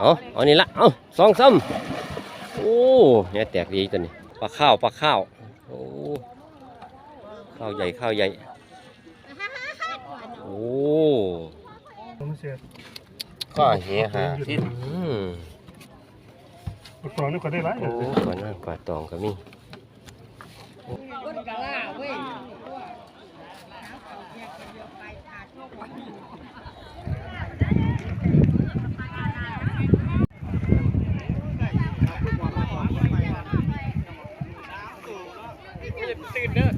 เอาเอานี่ละเอาสองซ้ำโอ้เนี่ยแตกดีตัวนี้ปลาข้าวปลาข้าวโอ้ข้าวใหญ่ข้าวใหญ่โอ้ผมเสียข้าเหียหาทิศอืมปกตอนนี่ก็ได้หลายโอ้ก่อนหน้ากว่าตองก็มี เด้อ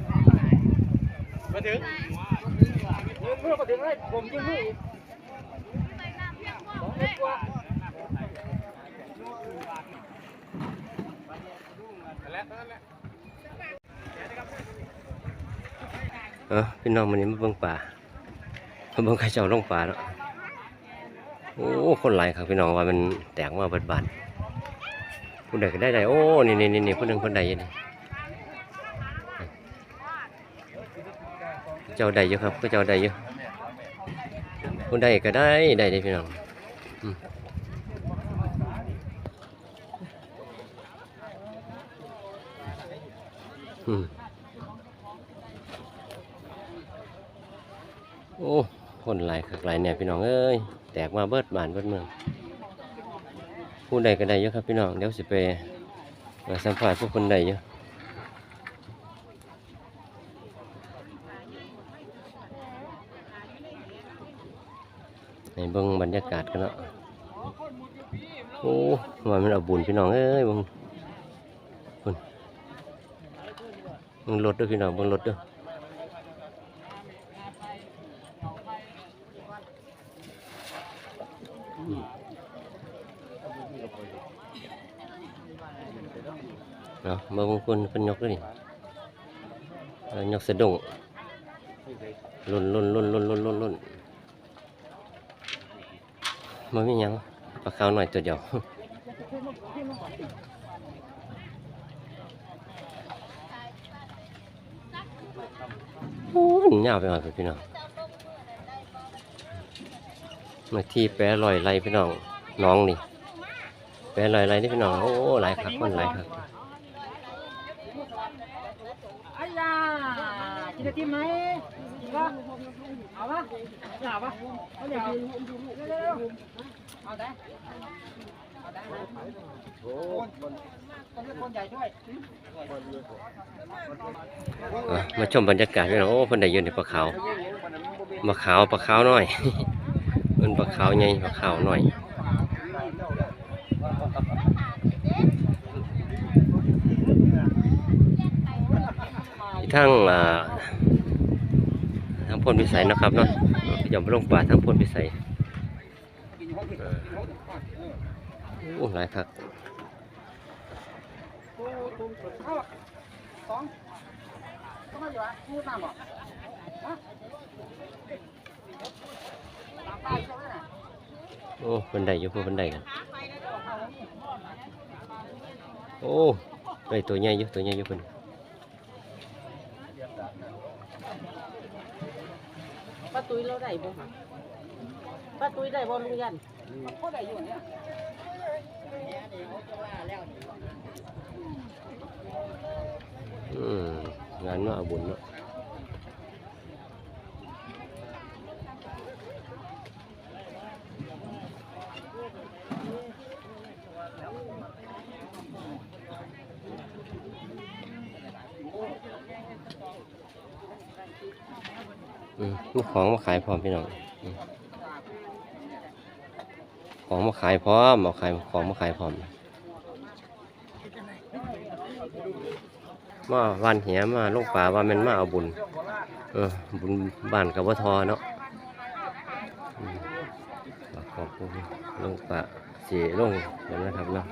มาถึงเพื่อพี่น้องมันนี้มาเบิ่งป่ามาเบิ่งใครเจ้าลงป่าแล้วโอ้คนหลายครับพี่น้องว่ามันแตกมาเบิดบานผู้ใดก็ได้ได้โอ้นี่นี่นี่ผู้หนึ่งคนใดยู่นี่ เจ้าใดอยู่ครับก็เจ้าใดอยู่คนใดก็ได้ได้ได้พี่น้องอืมโอ้คนหลายคักหลายเนี่ยพี่น้องเอ้ยแตกมาเบิดบานเบิดเมืองผู้ใดก็ได้เยอะครับพี่น้องเดี๋ยวสิไปมาสัมภาษณ์พวกคนใดเยอะ ในเบิ่งบรรยากาศกันเนาะโอ้ว่ามันเอาบุญพี่น้องเอ้ยบิ่งบิ่งเบิ่งรถด้วยพี่น้องบิ่งรถด้วยเนาะมาบางคนเป็นยกด้วยนี่เออยกสะดุ้งลุนลุนลุนลุนลุนลุนลุ่น มันม่ยังปลาขาวหน่อยตัวเดียวโอ้ยยาวไปหน่อยพี่น้องมาที่แปรลอยไรพี่น้องน้องนี่แปรลอยไรนี่พี่น้องโอ้หลายคักคนหลายคักไอ้ยากินไอติมไหมะเอาปะไม่เอาปะเอาเดี๋ยวเอาได้เอาได้นะคนคนใหญ่ช่วยมาชมบรรยากาศพี่น้องโอ้คนใดยืนในปลาขาวปลาขาวปลาขาวหน้อยมันปลาขาวใหญ่ปลาขาวหน้อยทั้งอ่า ทางพ้นพิสัยนะครับเนาะอย่ามลงป่าทางพ้นพิสัยออโอ้หลายครับสองต้องมาอยู่อะพูดตามบอกโอ้บันไดอยู่พวกบันไดกันโอ้ได้ตัวใหญ่อยู่ตัวใหญ่อยู่เพิ่น ป้าตุ้ยเราได้บ่คะป้าตุ้ยได้บ่ลุงยันก็ได้อยู่เนี่ยอืมงานเนาะเอาบุญเนาะ อืมลูกของมาขายพร้อมพี่น้องอืมของมาขายพร้อมเอาขายของมาขายพร้อม มาวันเหียมาลูกป่าว่าแมันมาเอาบุญ เออ บุญบ้านกับวัทอเนาะอืมขอบคุณลูกป่าเสียลงเดี๋ยวนะครับเนาะ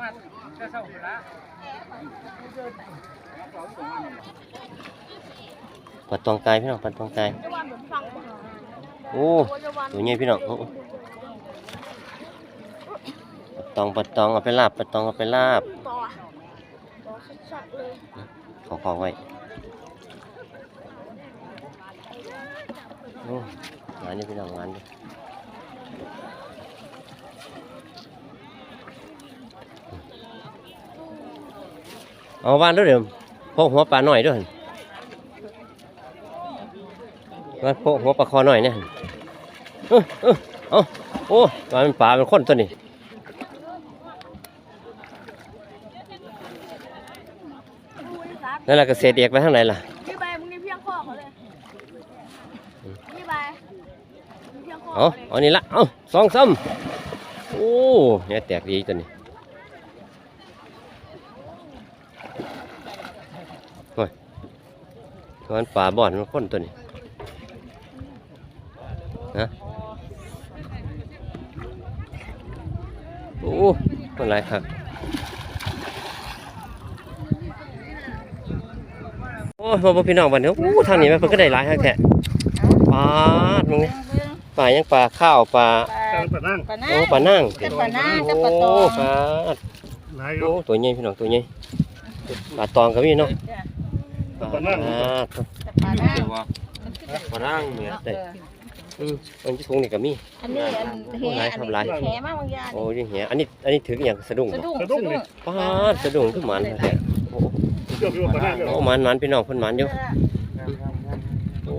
ปัดตองกายพี่น้องปัดตองกาย โอ้ตัวใหญ่พี่น้องปัดตองปัดตองเอาไปลาบปัดตองเอาไปลาบขอขอไว้โอ้งานนี่พี่น้องงานนี่เอาบ้านด้วยเดี๋ยวพกหัวปลาหน่อยด้วยมาพกหัวปลาคอหน่อยเนี่ย เออเออเอาโอ้ปลาเป็นปลาเป็นคนตัวนี้นั่นแหละเกษตรเอกไปทางไหนล่ะนี่ใบมึงนี่เพียงข้อเขาเลยนี่ใบเพียงข้อเอาเอานี่ละเอาสองซ้ำโอ้เนี่ยแตกดีตัวนี้โอ้ยมันป่าบ่อนมันคนตัวนี้นะ โอ้คนหลายครับโอ้ยพ่อพี่น้องบัดนี้โอ้ทางนี้แม่เพิ่นก็ได้หลายครับแท้ปลาดมึงนี่ปลายังปลาข้าวปลาแต่มันเปิดนั่งปลาหน้าโอ้ปลานั่งกับปลาหน้ากับปลาตอโอ้งปลาหลายอโอ้ยู่ตัวใหญ่พี่น้องตัวใหญ่ปลาตองก็มีเนาะปลานั่งปลาหน้าปลานั่งเนี่ยได้ อืมอันที่ถุงนี่ก็มี อันนี้อันแหอันนี้แหมากบางอย่างโอ้ยเหี้ยอันนี้ อันนี้ถืออย่างสะดุ้งสะบ่ดุ้งสะดุ้ง ปาดสะดุ้งคือหมันแท้โอ้เชื่อพี่ว่าปลานั่งเนี่ยโอ้หมันหมันพี่น้องเพิ่นหมันอยู่โอ้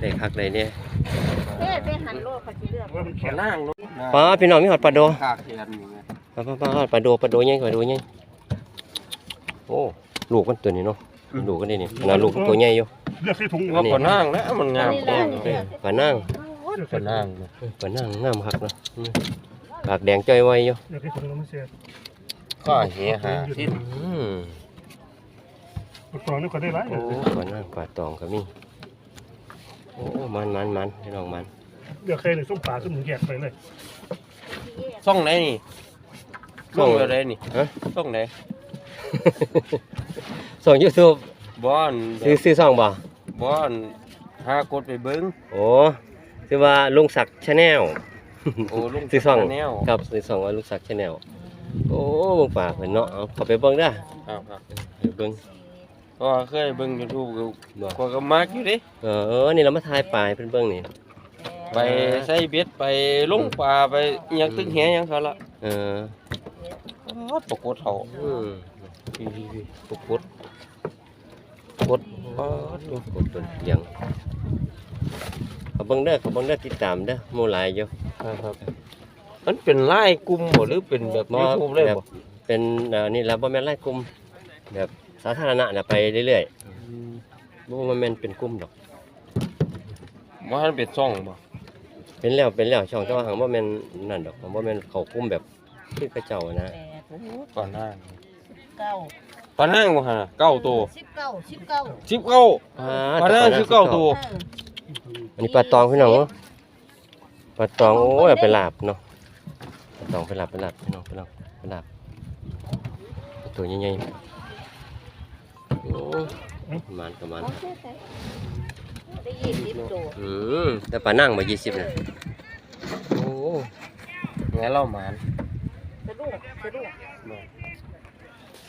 ได้คักเลยเนี่ยเฮ้ไปหันโลดเขาสิเลือกว่ามันแข็งนั่งรถปลาพี่น้องมีหอดปลาโดกากแขนอยู่ไงปลาปลาปลาปลาโดปลาโดใหญ่ปลาโดใหญ่โอ้ลูกมันตัวนี้เนาะลูกกันนี่นี่ขนาดลูกมันตัวใหญ่อยู่เลือกใส่ถุงว่าปนั่งแล้วมันงามนี่แหแน่ละนี่แหละปลานั่ง ปใส่ถุงนั่งปลานั่งงามคักเนาะอืมปากแดงจ้อยไว้อยู่เลือกใส่ถุงแล้วมันเสียข้อเหี้ยหาที่อืมปลาตองนี่ก็ได้หลายโอ้ปลานั่งปลาตองก็มีโอ้มันมันมันพี่น้องมันเลือกใครเลยส้มปลาส้มหมูแยกไปเลยส่องไหนนี่ส่องอะไรนี่ฮะส่องไหนส่งยูทูบบอนซื้อซื้อซ่องบ่บอนหากดไปเบิ้งโอ้ ซื้อว่าลุงศักดิ์ชาแนลโอ้ลุงซื้อซ่องแนวครับซื้อซ่องว่าลุงศักดิ์ชาแนลโอ้เบิ่งป่าเพิ่นเนาะเอาเข้าไปเบิ่งเด้อครับครับไปเบิ่งก็เคยเบิ้งยูทูบบ่ก็ก็มักอยู่เดิเออเออนี่เรามาถ่ายป่าให้เพิ่นเบิ่งนี่ไปใส่เบ็ดไปลงปลาไปอิหยังตึงแหอิหยังเขาละเออปรากฏเขาอืมพี่พี่พี่กดกดกดอ๋อกดตัวเลี้ยง เขาเบิ่งเด้อเขาเบิ่งเด้อติดตามเด้อหมู่หลายอยู่ครับครับมันเป็นไล่กลุ่มบ่หรือเป็นแบบยูทูบเลยบ่เป็นเอ่อนี่แหล้วบ่แม่นไล่กลุ่มแบบสาธารณะน่ะไปเรื่อยๆบ่ว่าแม่นเป็นกลุ่มดอกว่ามันเป็นซ่องบ่เป็นแล้วเป็นแล้วช่องแต่ว่าหังบ่แม่นนั่นดอกบ่แม่นเข้ากลุ่มแบบคือกระเจ้านะปลานั่งเก้าปลานั่งบ่ฮะเก้าตัวสิบเก้าสิบเก้าสิบเก้าอ่าปลานั่งสิบเก้าตัวอั นนี้ปลาตองพี่น้องเนาะปลาตองโอ้ยเอาไปลาบเนาะปลาตองไปลาบไปลาบพี่น้องพี่น้องไปลาบตัวใหญ่ๆโอ้ประมันประมาณได้ยี่สิบตัวอืมแต่ปลานั่งมา20น่ะโอ้ไงเล่าหมานสะดุ้งสะดุ้ง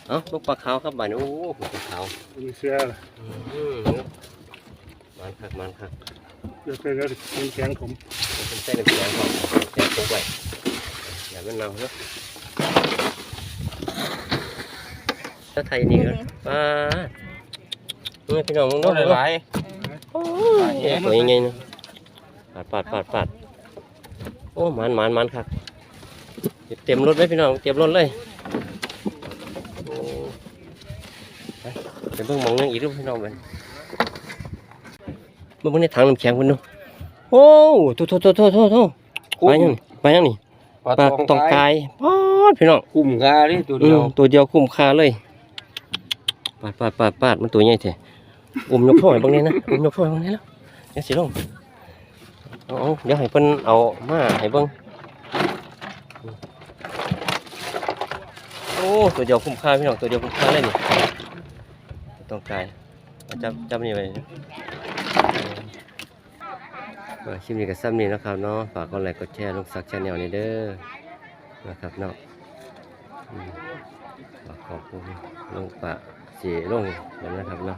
เอ้าลูกปลาขาวครับบ้านโอ้ปลาขาวมีเสื้ออืมมันคักมันคัก เลือกใครแล้วแข็งผมเป็นเส้นแข็งก่อนแข็งตกไว้อย่ามันเน่าเนาะแล้วไทยนี่ก็ปลาเมื่อพี่น้องมึงต้เนาะนหลายเอ๊ะตัวใหญ่ๆเนาะปาดปาดปาดปาดโอ้มันมันมันคักเต็มรถเลยพี่น้องเต็มรถเลยโอ้ไปไปเบิ่งหมองนึงอีกรูปพี่น้อง ไปเบิ่งในถังน้ำแข็งคุณดูโอ้โถโถโถโถโถโถไปยังนี่ไปยังนี่ปลาปลาตองกายปาดพี่น้องกลุ่มกาดิตัวอืเดียวมตัวเดียวคุ้มค่าเลยปาดปาดปาดปาดมันตัวใหญ่แท้อุ้มยกโถ่ให้เบิ่งนี่นะอุ้มยกโถ่ให้เบิ่งนี่แล้วเดี๋ยวสิลงเอาเอาเดี๋ยวให้เพิ่นเอามาให้เบิ่งโอ้ตัวเดียวคุ้มค่าพี่น้องตัวเดียวคุ้มค่าเลยนี่ต้องกายเอาจับจับนี่ไว้นะเออ คลิปนี้ก็ซ้ำนี่นะครับเนาะฝากกดไลค์กดแชร์ลงสักชาแนลนี่เด้อนะครับเนาะอืมขอบคุณลงปะเสีลงนั่นนะครับเนาะ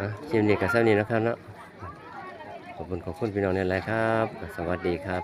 อะคลิปนี้กับเช้านี้นะครับเนาะขอบคุณขอบคุณพี่น้องในไลน์ครับ สวัสดีครับ